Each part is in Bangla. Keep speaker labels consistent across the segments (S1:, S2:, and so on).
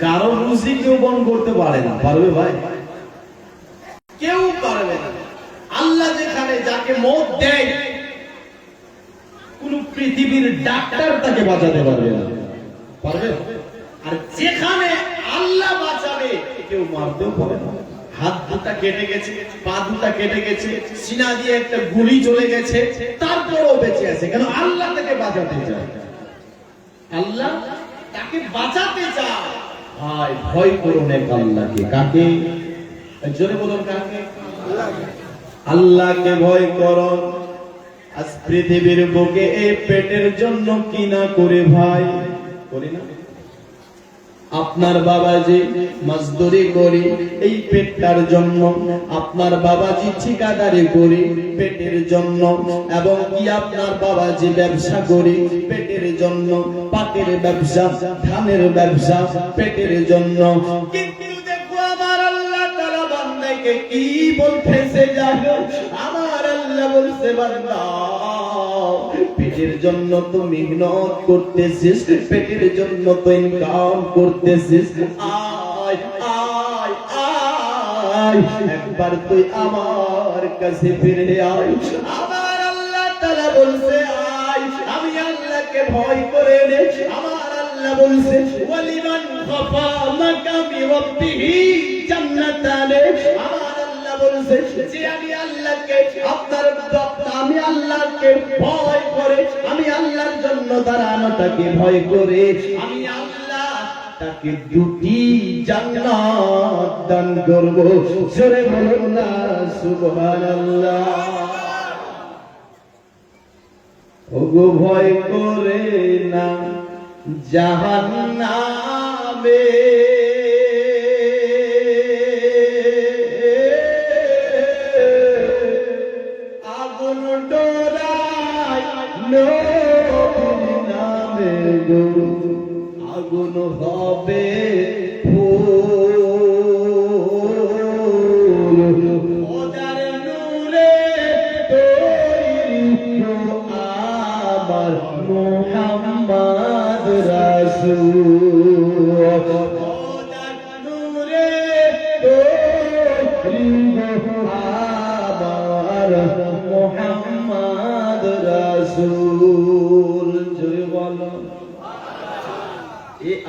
S1: কারও রুচি কেউ বন করতে পারে না। পারবে ভাই? কেউ পারবে না। আল্লাহ যেখানে যাকে মত দেয়, কোন পৃথিবীর ডাক্তার তাকে বাঁচাতে পারবে না। পারবে? আর যেখানে আল্লাহ বাঁচাবে, কেউ মারতেও পারে না। হাত দুটা কেটে গেছে, পা দুটা কেটে গেছে, সিনা দিয়ে একটা গুলি চলে গেছে, তারপরেও বেঁচে আছে। কেন? আল্লাহ তাকে বাঁচাতে চায়। আল্লাহ তাকে বাঁচাতে চায়। ভাই, ভয় আল্লাহকে। কাকে? বলুন কাকে? আল্লাহকে ভয় করো। আজ পৃথিবীর বুকে এই পেটের জন্য কিনা করে ভাই? করি না? আপনার বাবাজি মজদুরি করি, এই পেটটার জন্য, আপনার বাবাজি ঠিকাদারি করি, পেটের জন্য, এবং কি আপনার বাবাজি ব্যবসা করি, পেটের জন্য, পাটের ব্যবসা, ধানের ব্যবসা, পেটের জন্য। কি বলতেছে জানো? আমার আল্লাহ বলছে, বান্দা পেটের জন্য তো মেহনত করতেছিস, পেটের জন্য তো ইনকাম করতেছিস। একবার তুই আমার কাছে ফিরে আয়। আমার আল্লাহ তাআলা বলছে, আয়, আমি আল্লাহকে ভয় করে নে আমার আল্লাহ বলছে, ওয়ালিমান খাফা মাকামি রাব্বিহি জান্নাতানে। আমার বলছে আমি আল্লাহকে ভয় করে, আমি আল্লাহর জন্য দাঁড়ানোটাকে ভয় করে, আমি তাকে দুটি জান্নাত দান করব। জোরে বলুন না, সুবহানাল্লাহ। না, জাহান্নামে হবে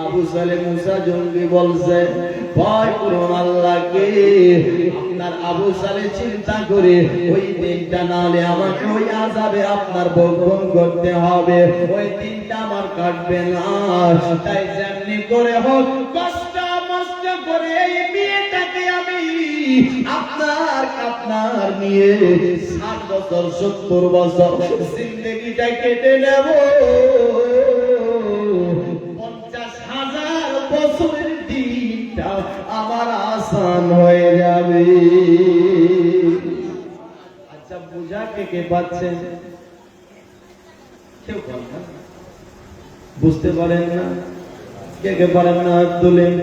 S1: আবু সালে মুসা জঙ্গি বলছে, ভয় আল্লাহকে। আপনার আবু সালে চিন্তা করে ওই দিনটা নালে আমাকে ওই আজাবে আপনার করতে হবে। ওই দিনটা আমার কাটবে না। তাই যেমনি করে হোক, কষ্ট মষ্ট করে এই আমি আপনার আপনার নিয়ে ষাট বছর, সত্তর বছর জিন্দগিটা কেটে নেব। দিনটা আমার আসান হয়ে যাবে। আচ্ছা বুঝা কে কে পাচ্ছেন কেউ না? বুঝতে পারেন না? কে কে পারেন না হাত তুলেন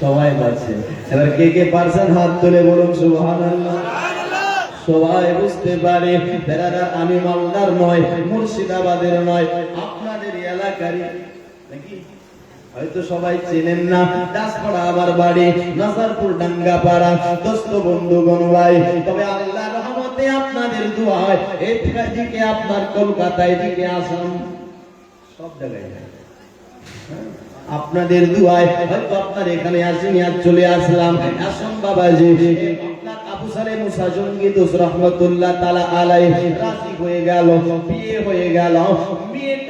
S1: সবাই পাচ্ছে এবার কে কে পারছেন হাত তুলে বলুন, সুবহানাল্লাহ। সবাই বুঝতে পারে, বেড়ারা আমি মালদার নয়, মুর্শিদাবাদের নয়, আপনাদের এলাকারই। নাকি? হয়তো সবাই চেনেন না, দাসপাড়া আমার বাড়ি, নাসারপুর ডাঙ্গা পাড়া দোস্ত, বন্ধুগণ, ভাই, তবে আল্লাহ রহমতে আপনাদের দোয়ায় এই দিকে আপনার কলকাতায় দিকে আসাম সব জায়গায় আপনাদের দুয়ায় হয়তো আপনার এখানে আসেনি আজ চলে আসলাম। আসুন বাবাজি। আপনার আবু মুসা জঙ্গি দোস রহমতুল্লাহ তালা আলাই রাজি হয়ে গেল, বিয়ে হয়ে গেল। নাম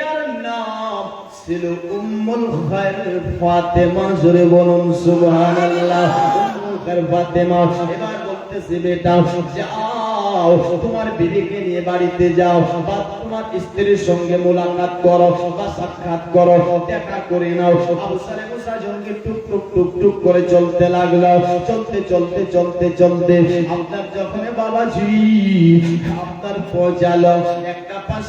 S1: ছিল উম্মুল খায়র ফাতেমা, জোরে বলুন সুবহানাল্লাহ। উম্মুল খায়র ফাতেমা, এবার বলতেছে বেটা, যাও, তোমার বিবিকে নিয়ে বাড়িতে যাও, বা তোমার স্ত্রীর সঙ্গে মোলাকাত করো, বা সাক্ষাৎ করো, দেখা করে নাও। আবু সালে মুসা জঙ্গি টুক টুক টুক টুক করে চলতে লাগল। চলতে চলতে চলতে চলতে আপনার যখন বাবাজি আপনার পৌঁছালো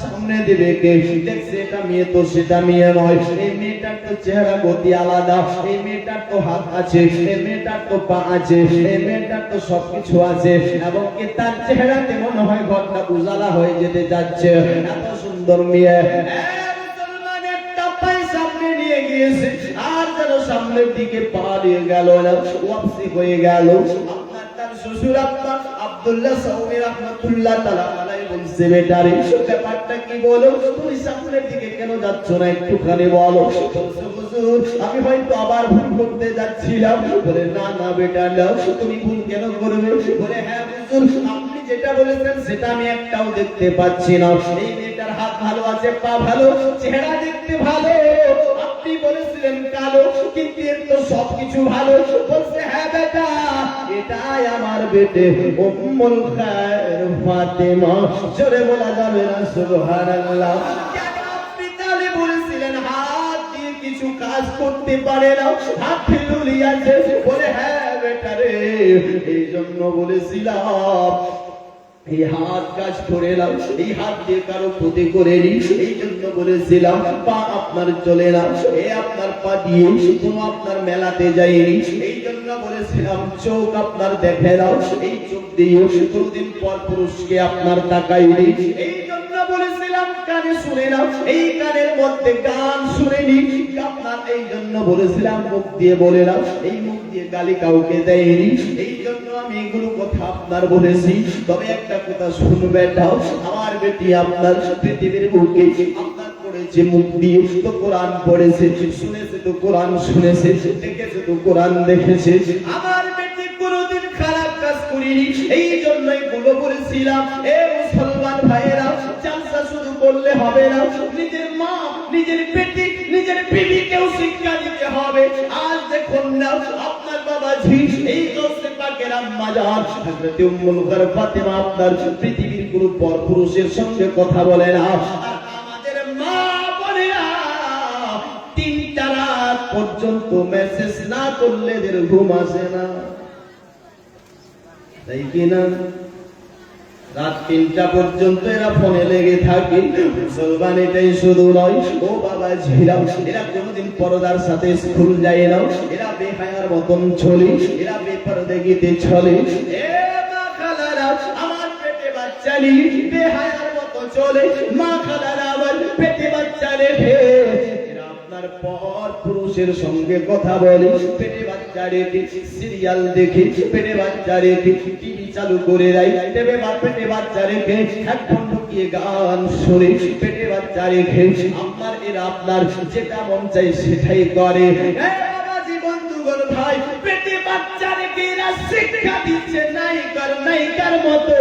S1: সামনে দিবে কে? দেখছে এটা মেয়ে তো, সেটা মেয়ে নয়। এই মেয়েটার তো চেহারা গতি আলাদা। এই মেয়েটার তো হাত আছে, এই মেয়েটার তো পা আছে, এই মেয়েটার তো সবকিছু আছে। এবং কি তার চেহারাতে মনে হয় ঘরটা উজালা হয়ে যেতে যাচ্ছে। এত সুন্দর মেয়ে। গেছে আর যেন সামনের দিকে পা দিয়ে গেল ওয়াপসি হয়ে গেল। আপনার তার শ্বশুর আপনার আব্দুল্লাহ সাউমি রহমাতুল্লাহ আলাইহি বলছে বেটারে ব্যাপারটা কি বলো? তুমি সামনের দিকে কেন যাচ্ছ না একটুখানি বলো? আমি হয়তো আবার ভুল করতে যাচ্ছিলাম। বলে, না না, বেটা, না, তুমি ভুল কেন করবে বলে হ্যাঁ হুজুর, আপনি যেটা বলেছেন, সেটা আমি একটাও দেখতে পাচ্ছি না। এই মেয়েটার হাত ভালো আছে, পা ভালো, চেহারা দেখতে ভালো। আপনি বলেছিলেন কালো কিন্তু এর তো সবকিছু ভালো বলছে হ্যাঁ বেটা, এটাই আমার বেটে, উম্মুল খায়ের ফাতেমা। জোরে বলা যাবে না, সুবহানাল্লাহ। কিছু কাজ করতে পারে না? হাত ফেলুলি আছে বলে হ্যাঁ বেটা রে এই জন্য বলেছিলাম। এই হাত কাজ করে এলাম এই হাত দিয়ে কারও ক্ষতি এই জন্য বলেছিলাম, পা আপনার চলে না এই আপনার পা দিয়ে কোনো আপনার মেলাতে যায়নি এই জন্য বলেছিলাম, চোখ আপনার দেখে নাও, এই চোখ দিয়ে কোনদিন পর পুরুষকে আপনার তাকাইনি এই জন্য কানে শুনে নাও, এই কানের মধ্যে গান শুনে নি। আপনার এই জন্য বলেছিলাম, মুখ দিয়ে বলে নাও, এই মুখ দিয়ে গালি কাউকে দেয়নি। এই জন্য আমি এগুলো কথা আপনার বলেছি। তবে একটা কথা শুনবে দাও আমার বেটি আপনার পৃথিবীর বুকে আপনার পড়েছে মুখ দিয়ে তো কোরআন পড়েছে, শুনেছে তো কোরআন শুনেছে, দেখেছে তো কোরআন দেখেছে। আমার বেটি কোনোদিন খারাপ কাজ করিনি, এই জন্যই গুলো বলেছিলাম, এ মুসলমান ভাইয়েরা করলে হবে না। নিজের মা, নিজের পেটি, নিজের বিবিকেও শিক্ষা দিতে হবে। আজ দেখুন না, আপনার বাবা ঝি, এই হযরত উম্মুল আপনার পৃথিবীর কোনো পর পুরুষের সঙ্গে কথা বলে না। আমাদের মা তিনটা রাত পর্যন্ত মেসেজ না করলে এদের ঘুম আসে না। তাই কি না? রাত তিনটা পর্যন্ত এরা ফোনে লেগে থাকে। মুসলমান এটাই শুধু নয়, ও বাবা ঝিরা এরা কোনোদিন পরদার সাথে স্কুল যায় না। এরা বেহায়ার মতন চলে, এরা এ মা খালারা, আমার পেটে বাচ্চা নিয়ে বেহায়ার মতো চলে। মা খালারা আমার পেটে বাচ্চা রেখে পুরুষের সঙ্গে কথা বলে। পেটে বাচ্চা রেখে সিরিয়াল দেখে, পেটে বাচ্চা রেখে টিভি চালু করে দেয়। পেটে বাচ্চা রেখে হেডফোন ঢুকিয়ে গান শুনে পেটে বাচ্চা রেখে আপনার এরা আপনার যেটা মন চাই সেটাই করে। পেটে মতো।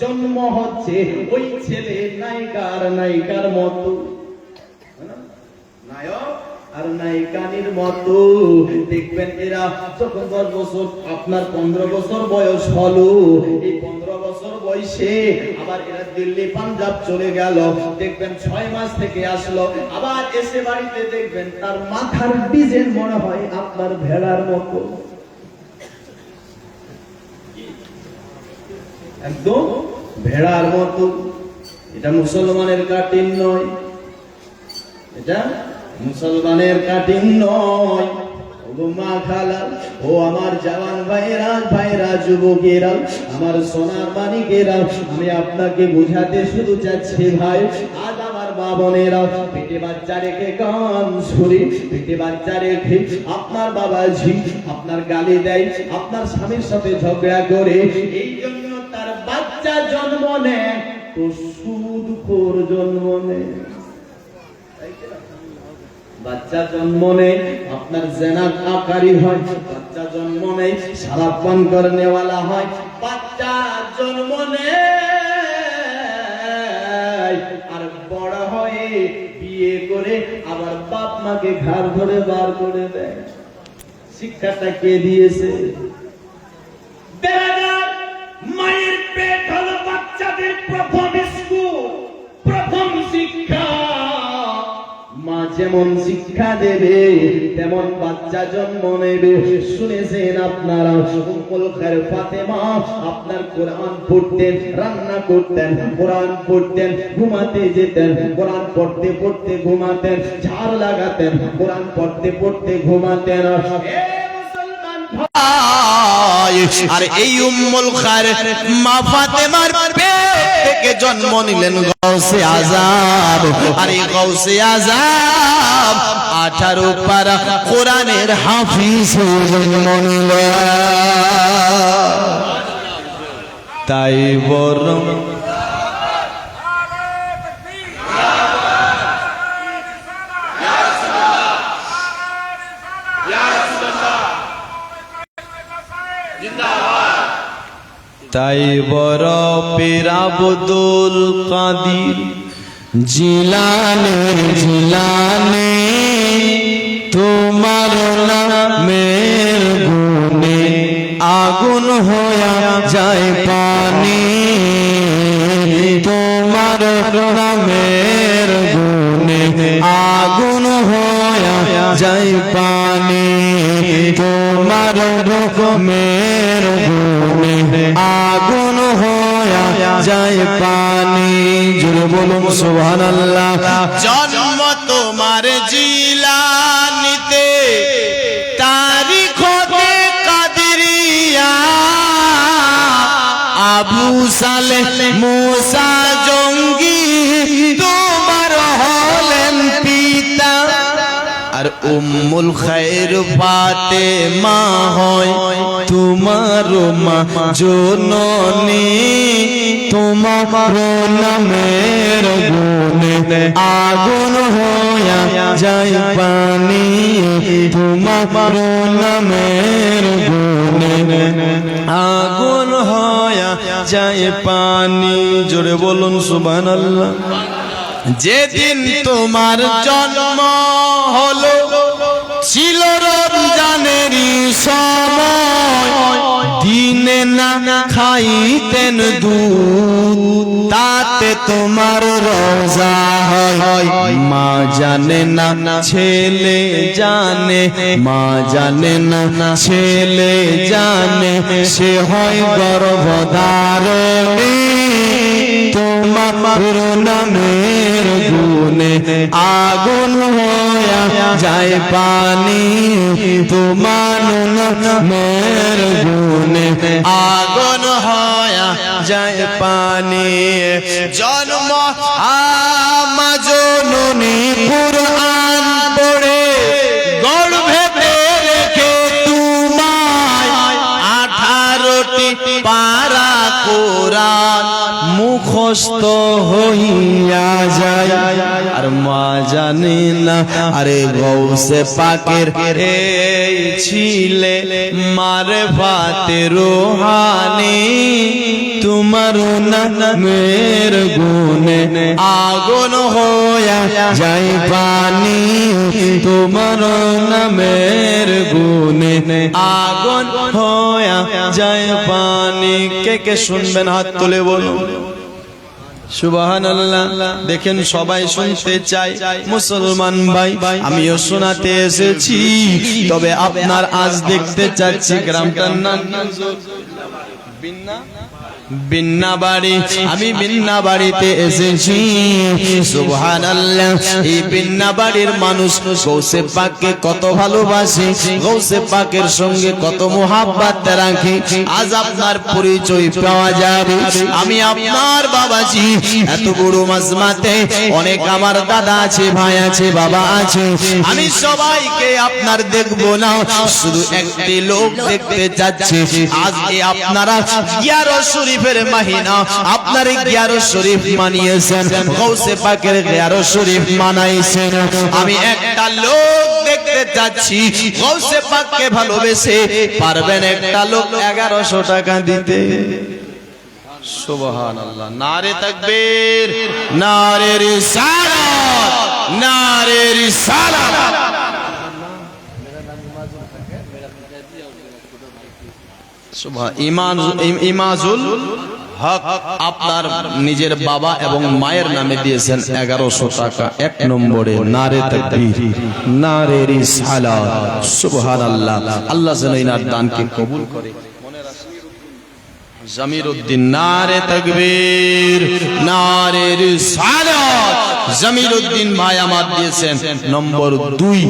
S1: জন্ম হচ্ছে ওই ছেলে নায়িকার নায়িকার মতো। নায়ক আর নায়িকানির দেখবেন এরা যখন দশ বছর, আপনার পনেরো বছর বয়স হলো। এই পনেরো বছর বয়সে আবার এরা দিল্লি, পাঞ্জাব চলে গেল। দেখবেন ছয় মাস থেকে আসলো। আবার এসে বাড়িতে দেখবেন তার মাথার মনে হয় আপনার ভেড়ার মতো। একদম ভেড়ার মতো। এটা মুসলমানের কাটিন নয়। এটা মুসলমানের কাটিং নয়। মা খালা ও আমার জওয়ান ভাইরা ভাইরা যুবকেরা, আমার সোনার মানিকেরা, আমি আপনাকে বুঝাতে শুধু চাচ্ছি ভাই, আজ আমার মা বোনেরা, পেটে বাচ্চা রেখে কান শুনি পেটে বাচ্চা রেখে আপনার বাবা ঝি আপনার গালি দেয়, আপনার স্বামীর সাথে ঝগড়া করে, এই জন্য তার বাচ্চা জন্ম নেয়, তো সুদ জন্ম নেয়। বাচ্চা জন্ম নেই, আপনার জেনার আকারি হয়। বাচ্চা জন্ম নেই, সারা পান করনেওয়ালা হয়। বাচ্চা জন্ম নেই, আর বড় হয়ে বিয়ে করে আবার বাপ মাকে ঘাড় ধরে বার করে দেয়। শিক্ষাটা কে দিয়েছে? মায়ের পেট হলো বাচ্চাদের প্রথম যেমন শিক্ষা দেবে, তেমন বাচ্চা জন্ম নেবে। শুনেছেন আপনারা উম্মুল খায়ের ফাতেমা আপনার কোরআন পড়তেন, রান্না করতেন, কোরআন পড়তেন, ঘুমাতে যেতেন, কোরআন পড়তে পড়তে ঘুমাতেন, ঝাড় লাগাতেন, কোরআন পড়তে পড়তে ঘুমাতেন।
S2: আর এই উম্মুল খায়ের মা ফাতেমার পেট থেকে জন্ম নিলেন গৌসে আজাব আর এই গৌসে আজাব আঠারো পারা কোরআনের হাফিজ জন্ম নিলেন। তাই বরং তাই বড় পীর আব্দুল কাদির। জিলানে জিলানে, তোমার নামের গুণে আগুন হয়ে যায় পানি। তোমার নামের গুণে আগুন হয়ে যায় পানি। তোমার রকমের গুণে আগুন হয়া যায় পানি। জুড়ে বলুন সুবহানাল্লাহ। জন্ম তোমার জিলানিতে। উম্মুল খায়ের পাতে মা হয়, তোমার মা জননী তোমার নামের গুণে আগুন হইয়া যায় পানি তোমার নামের গুণে আগুন হইয়া যায় পানি। জোরে বলুন, সুবহানাল্লাহ। যেদিন তোমার জন্ম হলো সময় দিনে না খাইতেন দুধ, তাতে তোমার রোজা হয়। মা জানে না, ছেলে জানে, মা জানে না, ছেলে জানে, সে হয় গর্ভধারণী। তোমার নামের গুনে আগুন হইয়া যায় পানি তোমার নামের গুনে আগুন হইয়া যায় পানি জন্ম আমজননী কুরআন পড়ে গর্ভেতে রেখে তোমায় আঠারোটি পারা কোরআন মুখস্থ হইয়া যায় আর মা জানি না। আরে গৌসে পাকের এই ছিলে, মারে ভাতে রোহানি। তোমার নামের গুনে আগুন হইয়া যাই পানি তোমার নামের গুনে আগুন হইয়া যায় পানি কে কে শুনবেন? হাত তুলে বলুন। সুবাহান দেখেন সবাই শুনতে চাই। মুসলমান ভাই, আমিও শোনাতে এসেছি। তবে আপনার আজ দেখতে চাচ্ছি গ্রামটার নাম। বিন্না? বিন্না বাড়ি আমি বিন্না বাড়িতে এসেছি। সুবহানাল্লাহ, এই বিন্না বাড়ির মানুষ গৌসে পাককে কত ভালোবাসে, গৌসে পাকের সঙ্গে কত মোহাব্বত রাখে। আজ আপনার পরিচয় পাওয়া যাবে। আমি আপনার বাবাজি, এত বড় মাজমাতে অনেক আমার দাদা আছে, ভাই আছে, বাবা আছে। আমি সবাইকে আপনার দেখব না, শুধু একটি লোক দেখতে যাচ্ছে। আজকে আপনারা গিয়ারো শরীফের মাহিনা। আপনার গিয়ারো শরীফ মানিয়েছেন গৌসে পাকের গিয়ারো শরীফ মানাইছেন। আমি একটা লোক দেখতে যাচ্ছি গৌসে পাককে ভালোবেসে। পারবেন একটা লোক এগারোশো টাকা দিতে। সুবহান আল্লাহ নারে তাকবীর, নারে রিসালাত নারে রিসালাত সুবহান ইমান ইমাজুল হক আপনার নিজের বাবা এবং মায়ের নামে দিয়েছেন এগারোশো টাকা। এক নম্বরে নারে নারে আল্লাহ। দানকে কবুল করে। জমির উদ্দিন ভাই আমার দিয়েছেন নম্বর দুই।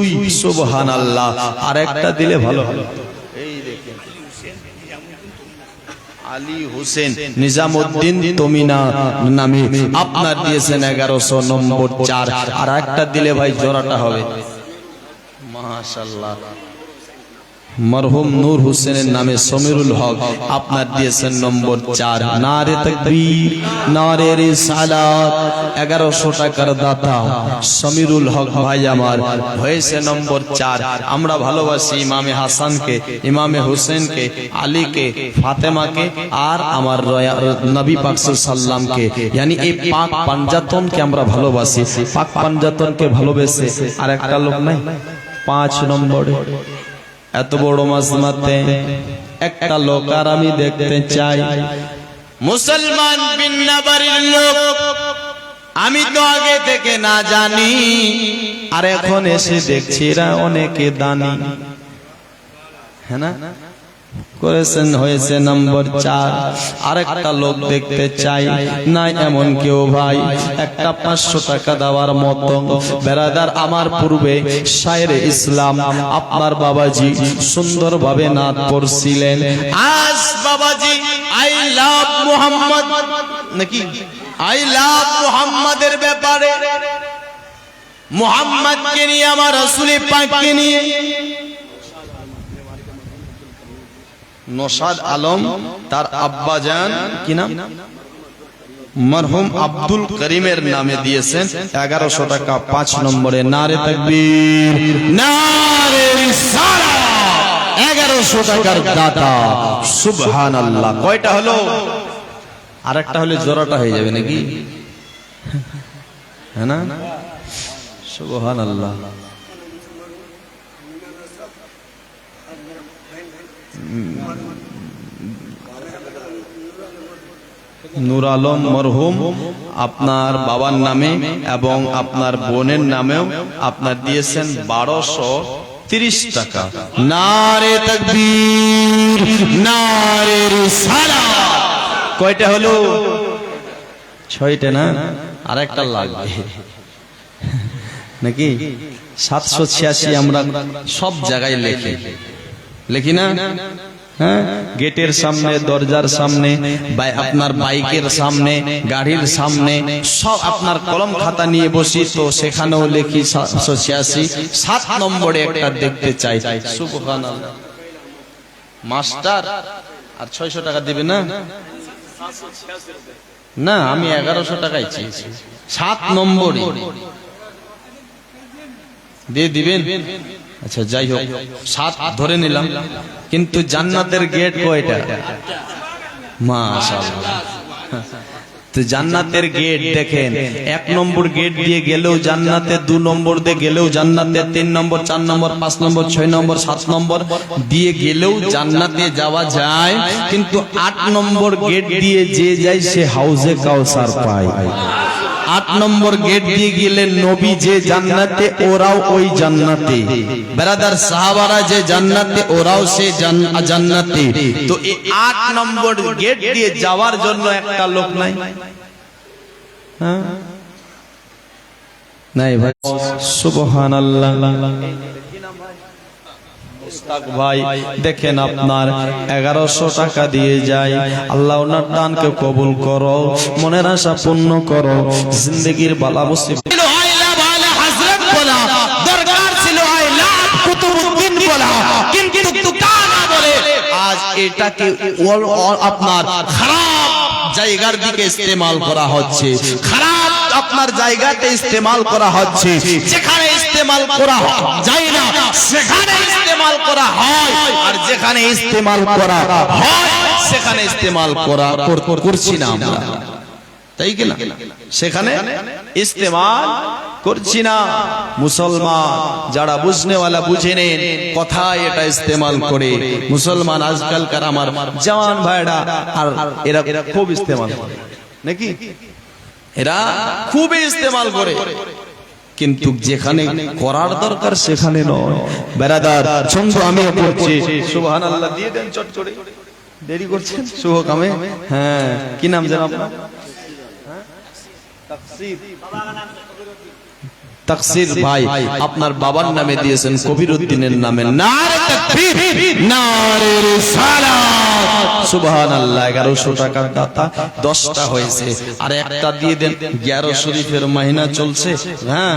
S2: আর একটা দিলে ভালো হলো এই দেখুন হোসেন নিজামুদ্দিন তমিনা নামে আপনার দিয়েছেন এগারোশো নম্বর চার। আর একটা দিলে ভাই জোড়াটা হবে। মাশাল্লাহ মরহুম নূর হোসেনের নামে সমীরুল হক আপনার দিয়েছেন নম্বর চার, নারে তকবীর, নারে রিসালাত, এগারোশো টাকার দাতা। সমীরুল হক ভাই আমার, হয়েছে নম্বর চার। আমরা ভালোবাসি ইমামে হাসানকে, ইমামে হোসেনকে, আলীকে, ফাতেমাকে আর আমার নবী পাক সাল্লামকে। ইয়ানি এই পাক পাঞ্জাতনকে আমরা ভালোবাসি। পাক পাঞ্জাতনকে ভালোবেসে আর একটা লোক নাই, পাঁচ নম্বরে। এত বড় মাছ মারতে একটা লোক আর আমি দেখতে চাই। মুসলমান বিন্নাবাড়ির লোক, আমি তো আগে থেকে না জানি, আর এখন এসে দেখছি এরা অনেকে দানি। হ্যাঁ না? করেছেন, হয়েছে নম্বর চার। আরেকটা লোক দেখতে চাই। না এমন কেউ ভাই। একটা পাঁচশো টাকা দেওয়ার মতো। বেড়াদার আমার পূর্বে শায়রে ইসলাম। আপনার বাবাজি সুন্দরভাবে নাচ পড়ছিলেন আজ বাবাজি আই লাভ মোহাম্মদ নাকি? আই লাভ মোহাম্মদের ব্যাপারে। মোহাম্মদকে নিয়ে, আমার রসুলি পাককে নিয়ে। নসাদ আলম, তার আব্বা যান কি নাম? মরহুম আব্দুল করিমের নামে দিয়েছেন এগারোশো টাকা পাঁচ নম্বরে নারে তকবীর। এগারোশো টাকার দাতা সুবহান আল্লাহ কয়টা হলো? আর একটা হলে জোড়াটা হয়ে যাবে নাকি? হ্যাঁ না? সুবহান আল্লাহ নূর আলম মরহুম আপনার বাবার নামে এবং আপনার বোনের নামেও আপনার দিয়েছেন বারোশো তিরিশ টাকা। নারে তকবীর নারে রিসালা কয়টা হলো? ছয়টা না? আর একটা লাগবে। নাকি? সাতশো ছিয়াশি আমরা সব জায়গায় লেখি। লেখি না? হ্যাঁ? গেটের সামনে, দরজার সামনে আপনার বাইকের সামনে, গাড়ির সামনে, সব আপনার কলম খাতা নিয়ে বসি, তো সেখানেও লিখি ছিয়াশি সাত নম্বরে একটা দেখতে চাই। মাস্টার, আর ছয়শো টাকা দিবে না? না, আমি এগারোশো টাকাই চেয়েছি সাত নম্বরে দিয়ে দিবেন? আচ্ছা যাই হোক সাত ধরে নিলাম। কিন্তু জান্নাতের গেট কয়টা? মাশাআল্লাহ। তো জান্নাতের গেট দেখেন এক নম্বর গেট দিয়ে গেলেও জান্নাতে দু নম্বর দিয়ে গেলেও জান্নাতে তিন নম্বর চার নম্বর পাঁচ নম্বর ছয় নম্বর সাত নম্বর দিয়ে গেলেও জান্নাতে যাওয়া যায়। কিন্তু আট নম্বর গেট দিয়ে যে যায় সে হাউজে কাউসার পায়। আট নম্বর গেট দিয়ে গেলে নবী যে জান্নাতে, ওরাও ওই জান্নাতে। বেরাদার সাহাবারা যে জান্নাতে, ওরাও সে জান্নাতে। তো এই আট নম্বর গেট দিয়ে যাওয়ার জন্য একটা লোক নাই? হ্যাঁ? নাই ভাই। সুবহান আল্লাহ দেখেন আপনার এগারোশো টাকা দিয়ে যায়। আল্লাহ ওনার দানকে কবুল করো, মনের আশা পূর্ণ করো, জিন্দগির বালা এটাকে আপনার খারাপ জায়গার দিকে ইস্তেমাল করা হচ্ছে। খারাপ আপনার জায়গাতে ইস্তেমাল করা হচ্ছে। যেখানে ইস্তেমাল করা যায় না, সেখানে ইস্তেমাল করা হয়। আর যেখানে ইস্তেমাল করা হয়, সেখানে ইস্তেমাল করা করছি না আমরা। তাই কিনা সেখানে ইস্তেমাল করছি না। মুসলমান যারা বুঝনেওয়ালা বুঝে নেন, কথায় এটা ইস্তেমাল করে। মুসলমান আজকালকার আমার জওয়ান ভাইরা, আর এরা খুব ইস্তেমাল করে। নাকি? এরা খুবই ইস্তেমাল করে। কিন্তু যেখানে করার দরকার সেখানে নয়। বেড়াদার ছন্দ আমিও করছি সুবহান আল্লাহ দিয়ে দেন চট করে। দেরি করছেন? শুভ কামে? হ্যাঁ। কি নাম জানো আপনার? তাকসির ভাই আপনার বাবার নামে দিয়েছেন কবির উদ্দিনের নামে। নারে তাকবীর! নারে রিসালাত! সুবহানাল্লাহ 1100 টাকার দাতা 10টা হয়েছে। আর একটা দিয়ে দেন গিয়ারো শরীফের মাহিনা চলছে। হ্যাঁ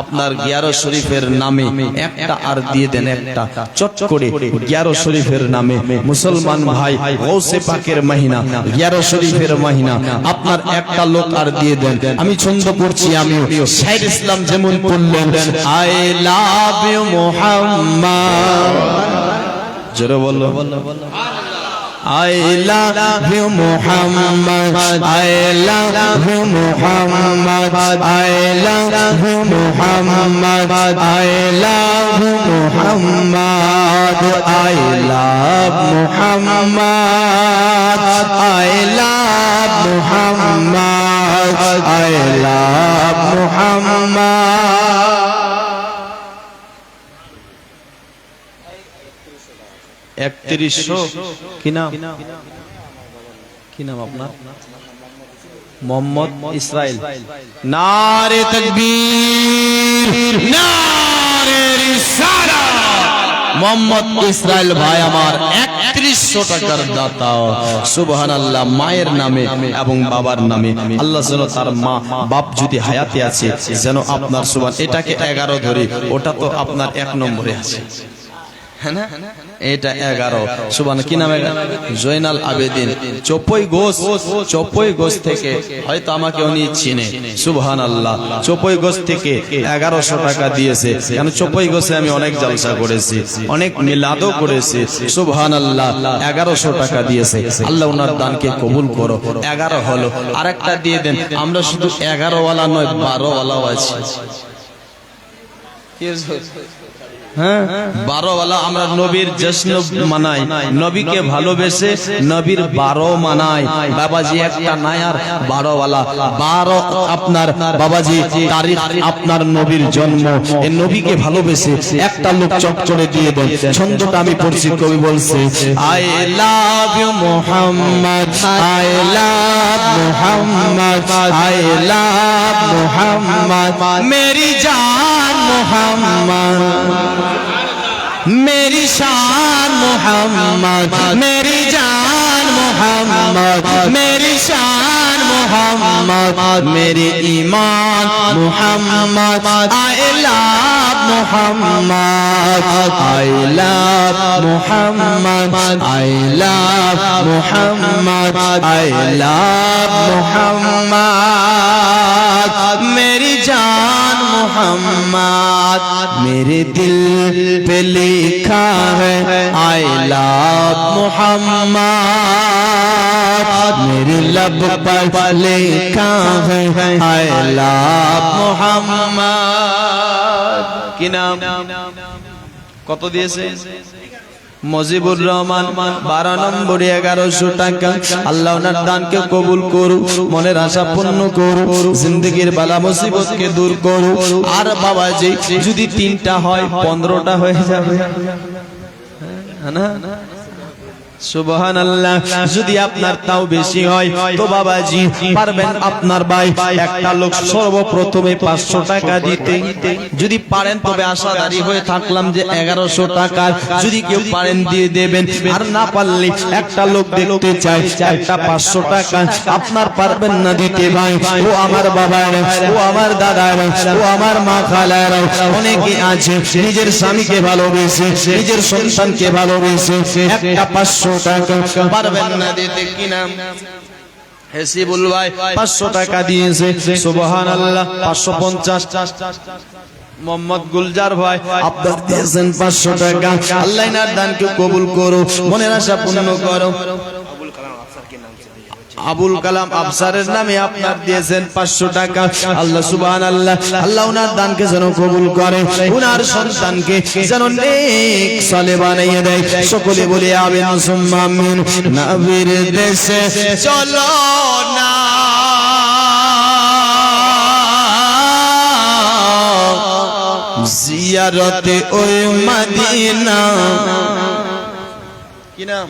S2: আপনার গিয়ারো শরীফের নামে একটা আর দিয়ে দেন একটা। চট করে গিয়ারো শরীফের নামে। মুসলমান ভাই গৌসে পাকের মাহিনা গিয়ারো শরীফের মাহিনা। আপনার একটা লোক আর দিয়ে দেন। আমি ছন্দ পড়ছি আমিও। শাইর ইসলাম যেমন পড়লেন আই লাভ ইউ মোহাম্মদ। জোরে বলল। I love you Muhammad I love you Muhammad I love you Muhammad I love you Muhammad I love Muhammad I love Muhammad I love Muhammad একত্রিশশো? কি নাম? কি নাম আপনার? মোহাম্মদ ইসরাইল। নারে তকবীর মোহাম্মদ ইসরাইল ভাই আমার একত্রিশশো টাকার দাতা। সুবহান আল্লাহ মায়ের নামে এবং বাবার নামে। আল্লাহ যেন তার মা, বাপ যদি হায়াতে আছে, যেন আপনার সুবান এটাকে এগারো ধরে, ওটা তো আপনার এক নম্বরে আছে? এটা এগারো। সুবান কি নামে? জয়নাল আবেদিন। চোপই গোস চোপই গোস থেকে হয়তো আমাকে উনি চিনে। সুবহান আল্লাহ চোপই গোস থেকে এগারোশো টাকা দিয়েছে। কেন চোপই গোসে আমি অনেক জলসা করেছি অনেক মিলাদও করেছি। সুবহান আল্লাহ এগারোশো টাকা দিয়েছে। আল্লাহ ওনার দানকে কবুল করো। এগারো হলো। আরেকটা দিয়ে দেন আমরা শুধু এগারো ওয়ালা নয় বারো ওয়ালাও আছি হ্যাঁ? বারোওয়ালা আমরা নবীর জশ্ন মানাই। নবীকে ভালোবেসে নবীর বারো মানাই। বাবাজি একটা নাই আর বারোওয়ালা। বারো আপনার, বাবাজি, তারিখ আপনার নবীর জন্ম। নবীকে ভালোবেসে একটা লোক চটচড়ে দিয়ে দেন। ছন্দটা আমি পড়ছি, কবি বলছে, I love you Mohammad, I love Mohammad, I love Mohammad, Mary জান মোহাম্মদ। میری شان محمد میری جان محمد میری شان محمد میرے ایمان محمد آئی لاب محمد آئی لاب محمد آئی لاب محمد آئی لاب محمد میری جان محمد میرے دل پہ لکھا ہے آئی لاب محمد میرے لب پر लिखा है आई लव মোহাম্মদ কি নাম কত দিয়েছে মজিবুর রহমান বারো নম্বরে এগারোশো টাকা আল্লাহ ওনার দানকে কবুল করু মনের আশা পূর্ণ করু জিন্দগির বালা মুসিবতকে দূর করু আর বাবাজি যদি তিনটা হয় পনেরোটা হয়ে যাবে হ্যাঁ না সুবহান যদি আপনার তাও বেশি হয়, তো বাবাজি, পারবেন আপনার ভাই। একটা লোক সর্বপ্রথমে পাঁচশো টাকা দিতে। যদি পারেন, তবে হয়ে থাকলাম যে এগারোশো টাকা যদি কেউ পারেন, দিয়ে দেবেন। আর না পারলে একটা লোক দেখতে একটা পাঁচশো টাকা। আপনার পারবেন না দিতে ভাই। ও আমার বাবা ও আমার দাদা ও আমার মা খালার। অনেকে আছে, নিজের স্বামীকে ভালোবেসে, নিজের সন্তানকে ভালোবেসে, একটা পাঁচশো টাকা পারবেন না দিতে কিনা হেসিবুল ভাই পাঁচশো টাকা দিয়েছে। সুবহান আল্লাহ পাঁচশো পঞ্চাশ। মোহাম্মদ গুলজার ভাই আপনার দিয়েছেন পাঁচশো টাকা। আল্লাহ দানকে কবুল করো মনের আশা পূর্ণ করো। আবুল কালাম আফসারের নামে আপনার দিয়েছেন পাঁচশো টাকা। আল্লাহ সুবান আল্লাহ আল্লাহ উনার দানকে যেন কবুল করে, উনার সন্তানকে যেন নেক সালে বানাইয়ে দেয়। সকলে বলে আমিন। নবীর দেশে চলো না। জিয়ারতে ওই মদিনা। কি নাম?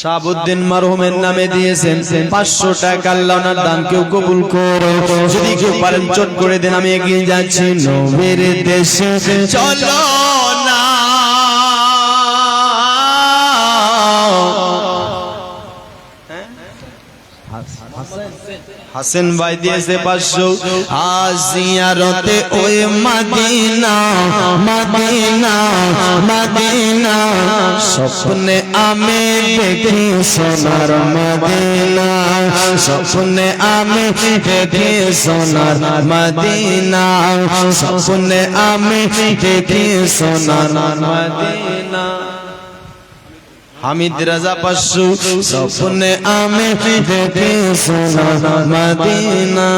S2: শাহাবুদ্দিন মারহুমের নামে দিয়েছেন পাঁচশো টাকা আল্লাহ দাম কেউ কবুল করো। যদি কেউ পারেন চট করে দেন, আমি এগিয়ে যাচ্ছি নবীর দেশে। চলো। হাসেন ভাই দিয়েছে পাঁচশো। আজিয়ারতে ওই মাদিনা মাদিনা মাদিনা। স্বপ্নে আমি দেখি সোনার মাদিনা। স্বপ্নে আমি দেখি সোনার মাদিনা। স্বপ্নে আমি দেখি সোনার মাদিনা। হামিদ রাজা পাশু স্বপ্নে আমি দেখি সোনা মদিনা।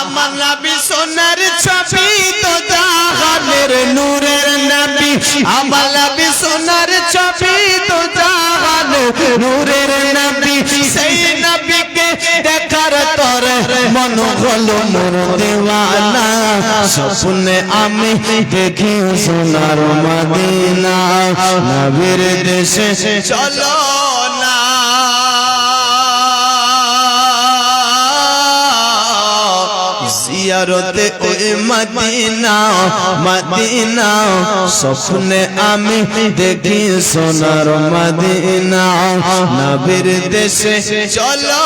S2: আমার নবী সোনার ছবি তো জাহানের নূরের নবী। আমার নবী সোনার ছবি তো জাহানের নূরের নবী। মন হলো মোর দেওয়ানা। স্বপ্নে আমি দেখি সোনার মদিনা। নবীর দেশে চলো না। জিয়ারতে মদিনা মদিনা। স্বপ্নে আমি দেখি সোনার মদিনা। নবীর দেশে চলো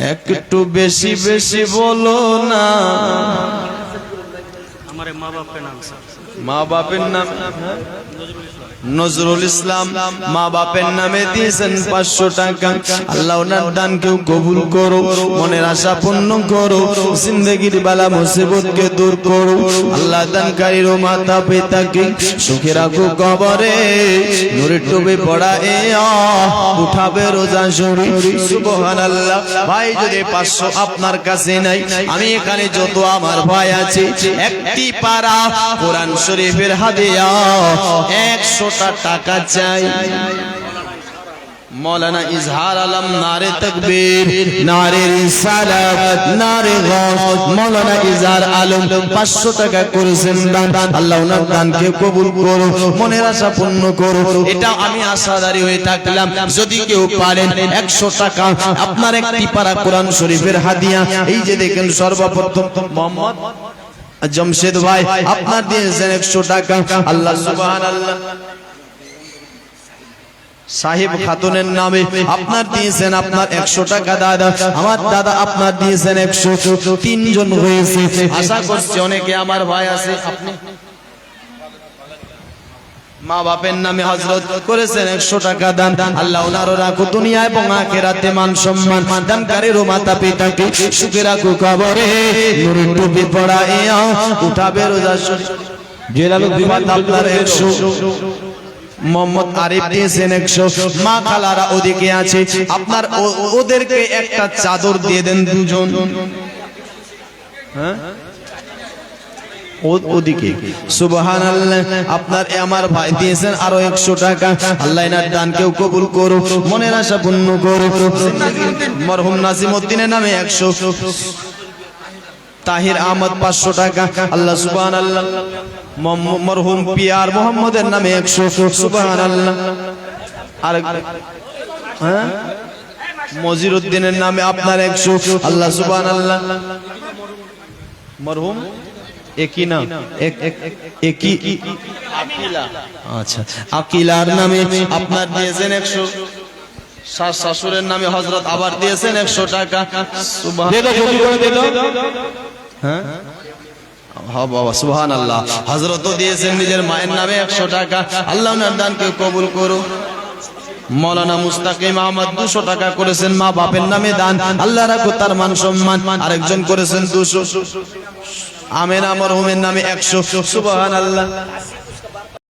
S2: একটু বেশি বেশি বলো না। মা বাপের নাম? নজরুল ইসলাম মা বাপের নামে দিয়েছেন পাঁচশো টাকা। আল্লাহ ওনার দান কেউ কবুল করো, মনের আশা পূর্ণ করো, জিন্দগির বালা মুসিবতকে দূর করো। আল্লাহ দানকারীর মাতা পিতাকে সুখে রাখো কবরে। নুরে টুবে পড়া এ উঠাবে রোজা শরী সুবহান আল্লাহ ভাই, যদি পাঁচশো আপনার কাছে নাই, আমি এখানে যত আমার ভাই আছে, একটি পারা কোরআন শরীফের হাদিয়া একশোটা টাকা চাই মৌলানা ইজহার আলম নারে তকবীর নারে রিসালাত নারে গৌস মৌলানা ইজহার আলম 500 টাকা করেছেন দান আল্লাহ ওনার দানকে কবুল করো মনের আশা পূর্ণ করো এটা আমি আশাদারি হয়ে থাকলাম। যদি কেউ পারেন 100 টাকা, আপনার একটি পারা কোরআন শরীফের হাদিয়া। এই যে দেখেন সর্বপ্রথম, মোহাম্মদ জমশেদ ভাই, আপনার দিয়েছেন 100 টাকা। আল্লাহ সাহেব খাতুনের নামে, আপনার দিয়েছেন আপনার একশো টাকা, দাদা। আমার দাদা আপনার দিয়েছেন একশো। তিনজন হয়েছে। আশা করছি অনেকে আমার ভাই আছে, আপনি? মা বাপের নামে হজরত করেছেন একশো টাকা দান। আল্লাহ ওনারও রাখো দুনিয়া এবং আখেরাতে মান সম্মান। দানকারীরও মাতা পিতাকে সুখে রাখো কবরে। নুরের টুপি পড়া উঠাবে রোজা জেলালুদ্দিন বিবাদ আপনার একশো। মোহাম্মদ আরিফ দিয়েছেন একশো। মা খালারা ওদিকে আছে। আপনার ওদেরকে একটা চাদর দিয়ে দেন দুজন। হ্যাঁ? ওদিকে। সুবহান আপনার আমার ভাই দিয়েছেন আরও একশো টাকা। আল্লাহ এনার দান কেউ কবুল করো মনের আশা পূর্ণ করো মরহুম নাসিম উদ্দিনের নামে একশো। তাহির আহমদ পাঁচশো টাকা। আল্লাহ সুবহান আল্লাহ মরহুম পিয়ার মোহাম্মদের নামে একশো। সুবহান আল্লাহ আর হ্যাঁ? মজির উদ্দিনের নামে আপনার একশো। আল্লাহ সুবহান আল্লাহ মরহুম? একই না এক- এক- একই? আচ্ছা আকিলার নামে আপনার দিয়েছেন একশো। শাশ- শাশুড়ের নামে হজরত আবার দিয়েছেন একশো টাকা। সুবহান হ্যাঁ? হ্যাঁ বাবা সুহান আল্লাহ হজরত দিয়েছেন নিজের মায়ের নামে একশো টাকা। আল্লাহ দানকে কবুল করো মৌলানা মুস্তাকিম আহমদ দুশো টাকা করেছেন মা বাপের নামে দান। আল্লাহ রাখো তার মান সম্মান। আরেকজন করেছেন দুশো। আমেনা মরহুমের নামে একশো। সুবাহ আল্লাহ